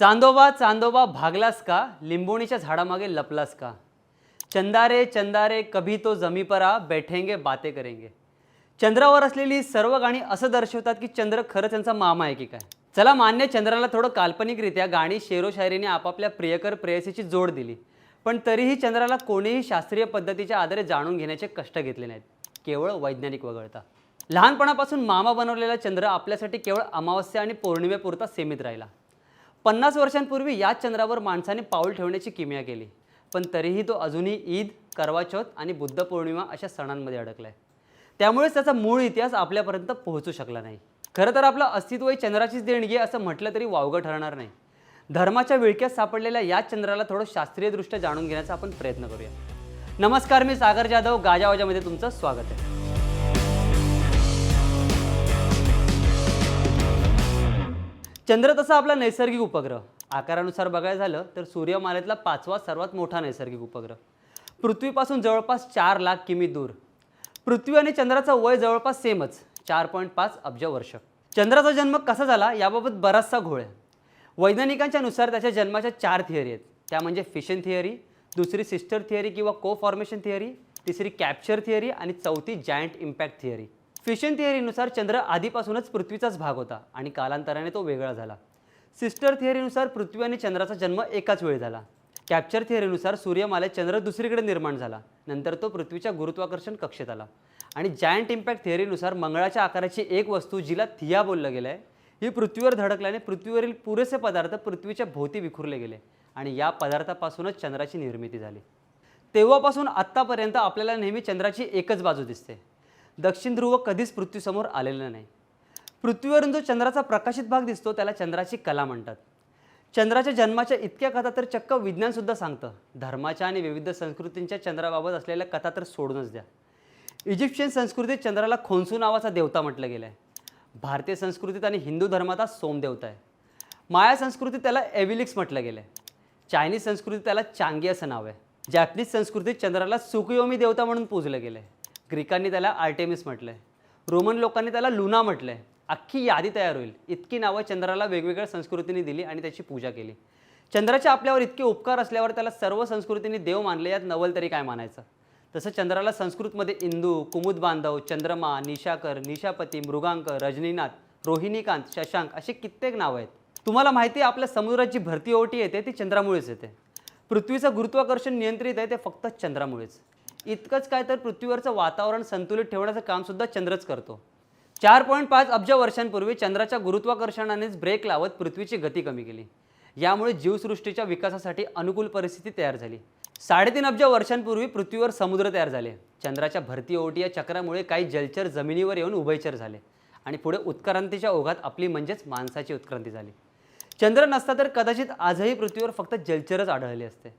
चांदोबा चांदोबा भागलास का? लिंबोणीच्या झाडामागे लपलास का? चंदारे चंदारे कभी तो जमीपरा बैठेंगे बाते करेंगे. चंद्रावर असलेली सर्व गाणी असं दर्शवतात की चंद्र खरं त्यांचा मामा आहे की काय? चला मान्य चंद्राला थोडं काल्पनिकरित्या गाणी शेरोशायरीने आपापल्या प्रियकर प्रेयसीची जोड दिली. पण तरीही चंद्राला कोणीही शास्त्रीय पद्धतीच्या आधारे जाणून घेण्याचे कष्ट घेतले नाहीत. केवळ वैज्ञानिक वगळता. लहानपणापासून मामा बनवलेला चंद्र आपल्यासाठी केवळ अमावस्या आणि पौर्णिमेपुरता सीमित राहिला. पन्नास वर्षांपूर्वी याच चंद्रावर माणसाने पाऊल ठेवण्याची किमया केली. पण तरीही तो अजूनही ईद करवाचौथ आणि बुद्ध पौर्णिमा अशा सणांमध्ये अडकलाय. त्यामुळेच त्याचा मूळ इतिहास आपल्यापर्यंत पोहोचू शकला नाही. खरं तर आपलं अस्तित्व ही चंद्राचीच देणगी असं म्हटलं तरी वावगं ठरणार नाही. धर्माच्या विळक्यात सापडलेल्या याच चंद्राला थोडं शास्त्रीयदृष्ट्या जाणून घेण्याचा आपण प्रयत्न करूया. नमस्कार मी सागर जाधव गाजावाजामध्ये तुमचं स्वागत आहे. चंद्र तसा आपला नैसर्गिक उपग्रह. आकारानुसार बघायला झालं तर सूर्यमालेतला पाचवा सर्वात मोठा नैसर्गिक उपग्रह. पृथ्वीपासून जवळपास चार लाख किमी दूर. पृथ्वी आणि चंद्राचा वय जवळपास सेमच चार पॉईंट पाच अब्ज वर्ष चंद्राचा जन्म कसा झाला याबाबत बराचसा घोळ आहे. वैज्ञानिकांच्या नुसार त्याच्या जन्माच्या चार थिअरी आहेत. त्या म्हणजे फिशन थिअरी दुसरी सिस्टर थिअरी किंवा को फॉर्मेशन थिअरी तिसरी कॅप्चर थिअरी आणि चौथी जायंट इम्पॅक्ट थिअरी फिशन थिअरीनुसार चंद्र आधीपासूनच पृथ्वीचाच भाग होता आणि कालांतराने तो वेगळा झाला. सिस्टर थिअरीनुसार पृथ्वी आणि चंद्राचा जन्म एकाच वेळी झाला. कॅप्चर थिअरीनुसार सूर्यमाला चंद्र दुसरीकडे निर्माण झाला. नंतर तो पृथ्वीच्या गुरुत्वाकर्षण कक्षेत आला. आणि जायंट इम्पॅक्ट थिअरीनुसार मंगळाच्या आकाराची एक वस्तू जिला थिया बोललं गेलं आहे ही पृथ्वीवर धडकल्याने पृथ्वीवरील पुरेसे पदार्थ पृथ्वीच्या भोवती विखुरले गेले आणि या पदार्थापासूनच चंद्राची निर्मिती झाली. तेव्हापासून आत्तापर्यंत आपल्याला नेहमी चंद्राची एकच बाजू दिसते. दक्षिण ध्रुव कधीच पृथ्वीसमोर आलेलं नाही. पृथ्वीवरून जो चंद्राचा प्रकाशित भाग दिसतो त्याला चंद्राची कला म्हणतात. चंद्राच्या जन्माच्या इतक्या कथा तर चक्क विज्ञानसुद्धा सांगतं. धर्माच्या आणि विविध संस्कृतींच्या चंद्राबाबत असलेल्या कथा तर सोडूनच द्या. इजिप्शियन संस्कृतीत चंद्राला खोन्सू नावाचा देवता म्हटलं गेलं आहे भारतीय संस्कृतीत आणि हिंदू धर्मात हा सोमदेवता आहे. माया संस्कृतीत त्याला एव्हिलिक्स म्हटलं गेलं आहे चायनीज संस्कृतीत त्याला चांगी असं नाव आहे. जॅपनीज संस्कृतीत चंद्राला सुकयोमी देवता म्हणून पूजलं गेलं आहे ग्रीकांनी त्याला आर्टेमिस म्हटलं आहे रोमन लोकांनी त्याला लुना म्हटलं आहे अख्खी यादी तयार होईल. इतकी नावं चंद्राला वेगवेगळ्या संस्कृतींनी दिली आणि त्याची पूजा केली. चंद्राच्या आपल्यावर इतके उपकार असल्यावर त्याला सर्व संस्कृतींनी देव मानले यात नवल तरी काय मानायचं? तसं चंद्राला संस्कृतमध्ये इंदू कुमुद बांधव चंद्रमा निशाकर निशापती मृगांक रजनीनाथ रोहिणीकांत शशांक अशी कित्येक नावं आहेत. तुम्हाला माहिती आहे आपल्या समुद्राची भरती ओटी येते ती चंद्रामुळेच येते. पृथ्वीचं गुरुत्वाकर्षण नियंत्रित आहे ते फक्त चंद्रामुळेच. इतकंच काय तर पृथ्वीवरचं वातावरण संतुलित ठेवण्याचं कामसुद्धा चंद्रच करतो. चार पॉईंट पाच अब्ज वर्षांपूर्वी चंद्राच्या गुरुत्वाकर्षणानेच ब्रेक लावत पृथ्वीची गती कमी केली. यामुळे जीवसृष्टीच्या विकासासाठी अनुकूल परिस्थिती तयार झाली. साडेतीन अब्ज वर्षांपूर्वी पृथ्वीवर समुद्र तयार झाले. चंद्राच्या भरती ओटी या चक्रामुळे काही जलचर जमिनीवर येऊन उभयचर झाले आणि पुढे उत्क्रांतीच्या ओघात आपली म्हणजेच माणसाची उत्क्रांती झाली. चंद्र नसता तर कदाचित आजही पृथ्वीवर फक्त जलचरच आढळले असते.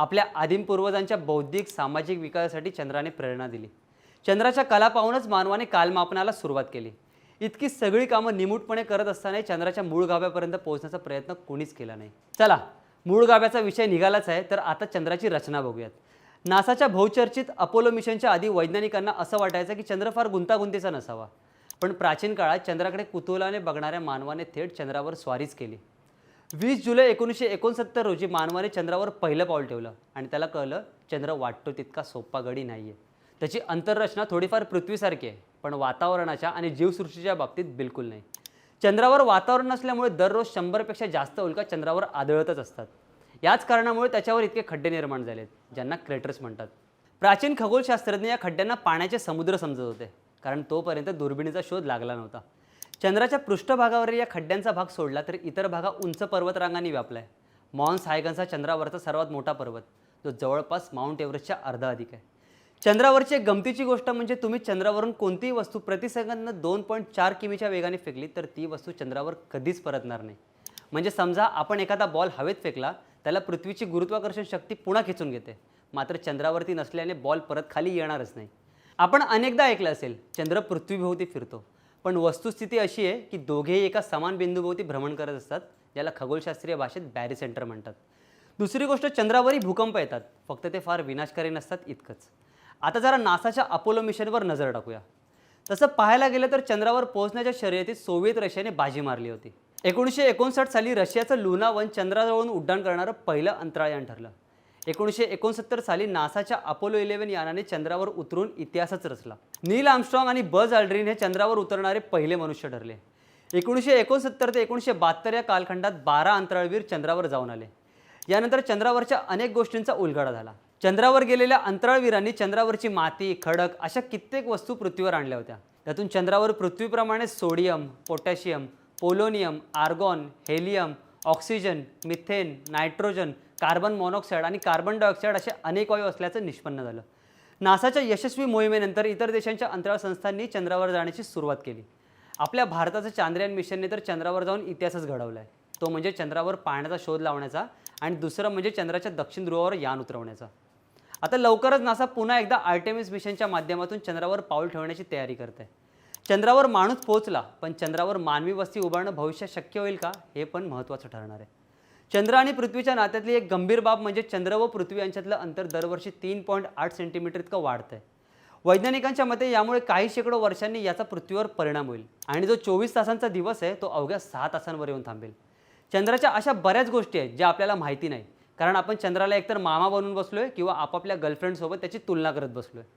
आपल्या आदिम पूर्वजांच्या बौद्धिक सामाजिक विकासासाठी चंद्राने प्रेरणा दिली. चंद्राच्या कला पाहूनच मानवाने कालमापनाला सुरुवात केली. इतकी सगळी कामं निमूटपणे करत असतानाही चंद्राच्या मूळ गाभ्यापर्यंत पोहोचण्याचा प्रयत्न कोणीच केला नाही. चला मूळ गाभ्याचा विषय निघालाच आहे तर आता चंद्राची रचना बघूयात. नासाच्या बहुचर्चित अपोलो मिशनच्या आधी वैज्ञानिकांना असं वाटायचं की चंद्र फार गुंतागुंतीचा नसावा. पण प्राचीन काळात चंद्राकडे कुतूहलाने बघणाऱ्या मानवाने थेट चंद्रावर स्वारीच केली. वीस जुलै एकोणीसशे एकोणसत्तर रोजी मानवाने चंद्रावर पहिलं पाऊल ठेवलं. आणि त्याला कळलं चंद्र वाटतो तितका सोपा गडी नाही आहे त्याची अंतररचना थोडीफार पृथ्वीसारखी आहे पण वातावरणाच्या आणि जीवसृष्टीच्या बाबतीत बिलकुल नाही. चंद्रावर वातावरण नसल्यामुळे दररोज शंभरपेक्षा जास्त उल्का चंद्रावर आदळतच असतात. याच कारणामुळे त्याच्यावर इतके खड्डे निर्माण झालेत ज्यांना क्रेटर्स म्हणतात. प्राचीन खगोलशास्त्रज्ञ या खड्ड्यांना पाण्याचे समुद्र समजत होते कारण तोपर्यंत दुर्बिणीचा शोध लागला नव्हता. चंद्राच्या पृष्ठभागावरील या खड्ड्यांचा भाग सोडला तर इतर भागा उंच पर्वतरांगांनी आहे मॉन्स हायगनचा हा चंद्रावरचा सर्वात मोठा पर्वत जो जवळपास माउंट एव्हरेस्टच्या अर्धा अधिक आहे. चंद्रावरची एक गमतीची गोष्ट म्हणजे तुम्ही चंद्रावरून कोणतीही वस्तू प्रतिसेकंदनं दोन पॉईंट चार किमीच्या वेगाने फेकली तर ती वस्तू चंद्रावर कधीच परतणार नाही. म्हणजे समजा आपण एखादा बॉल हवेत फेकला त्याला पृथ्वीची गुरुत्वाकर्षण शक्ती पुन्हा खेचून घेते. मात्र चंद्रावरती नसल्याने बॉल परत खाली येणारच नाही. आपण अनेकदा ऐकलं असेल चंद्र पृथ्वीभोवती फिरतो. पण वस्तुस्थिती अशी आहे की दोघेही एका समान बिंदूभोवती भ्रमण करत असतात ज्याला खगोलशास्त्रीय भाषेत बॅरी सेंटर म्हणतात. दुसरी गोष्ट चंद्रावरही भूकंप येतात. फक्त ते फार विनाशकारी नसतात इतकंच. आता जरा नासाच्या अपोलो मिशनवर नजर टाकूया. तसं पाहायला गेलं तर चंद्रावर पोहोचण्याच्या शर्यतीत सोव्हिएत रशियाने बाजी मारली होती. एकोणीसशे एकोणसाठ साली रशियाचं लुना वन चंद्राजवळून उड्डाण करणारं पहिलं अंतराळयान ठरलं. एकोणीसशे एकोणसत्तर साली नासाच्या अपोलो इलेव्हन यानाने चंद्रावर उतरून इतिहासच रचला. नील आमस्ट्रॉंग आणि बज अल्ड्रिन हे चंद्रावर उतरणारे पहिले मनुष्य ठरले. एकोणीसशे एकोणसत्तर ते एकोणीसशे बहात्तर या कालखंडात बारा अंतराळवीर चंद्रावर जाऊन आले. यानंतर चंद्रावरच्या अनेक गोष्टींचा उलगडा झाला. चंद्रावर गेलेल्या अंतराळवीरांनी चंद्रावरची माती खडक अशा कित्येक वस्तू पृथ्वीवर आणल्या होत्या. त्यातून चंद्रावर पृथ्वीप्रमाणे sodium potassium polonium argon helium oxygen methane nitrogen carbon monoxide आणि कार्बन डायऑक्साईड असे अनेक वायू असल्याचं निष्पन्न झालं. नासाच्या यशस्वी मोहिमेनंतर इतर देशांच्या अंतराळ संस्थांनी चंद्रावर जाण्याची सुरुवात केली. आपल्या भारताचं चांद्रयान मिशनने तर चंद्रावर जाऊन इतिहासच घडवला आहे तो म्हणजे चंद्रावर पाण्याचा शोध लावण्याचा आणि दुसरं म्हणजे चंद्राच्या दक्षिण ध्रुवावर यान उतरवण्याचा. आता लवकरच नासा पुन्हा एकदा आर्टेमिस मिशनच्या माध्यमातून चंद्रावर पाऊल ठेवण्याची तयारी करत आहे चंद्रावर माणूस पोहोचला पण चंद्रावर मानवी वस्ती उभारणं भविष्यात शक्य होईल का हे पण महत्त्वाचं ठरणार आहे. चंद्र आणि पृथ्वीच्या नात्यातली एक गंभीर बाब म्हणजे चंद्र व पृथ्वी यांच्यातलं अंतर दरवर्षी तीन पॉईंट आठ सेंटीमीटर इतकं वाढतं आहे वैज्ञानिकांच्या मते यामुळे काही शेकडो वर्षांनी याचा पृथ्वीवर परिणाम होईल आणि जो चोवीस तासांचा दिवस आहे तो अवघ्या सहा तासांवर येऊन थांबेल. चंद्राच्या अशा बऱ्याच गोष्टी आहेत ज्या आपल्याला माहिती नाही कारण आपण चंद्राला एकतर मामा बनून बसलो आहे किंवा आपापल्या गर्लफ्रेंडसोबत त्याची तुलना करत बसलो आहे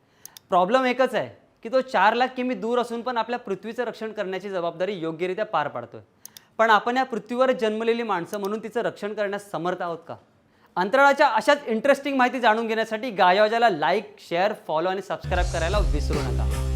प्रॉब्लेम एकच आहे की तो चार लाख किमी दूर असून पण आपल्या पृथ्वीचं रक्षण करण्याची जबाबदारी योग्यरित्या पार पाडतोय. पण आपण या पृथ्वीवर जन्मलेली माणसं म्हणून तिचं रक्षण करण्यास समर्थ आहोत का? अंतराळाच्या अशाच इंटरेस्टिंग माहिती जाणून घेण्यासाठी गायवाजाला लाईक शेअर फॉलो आणि सबस्क्राईब करायला विसरू नका.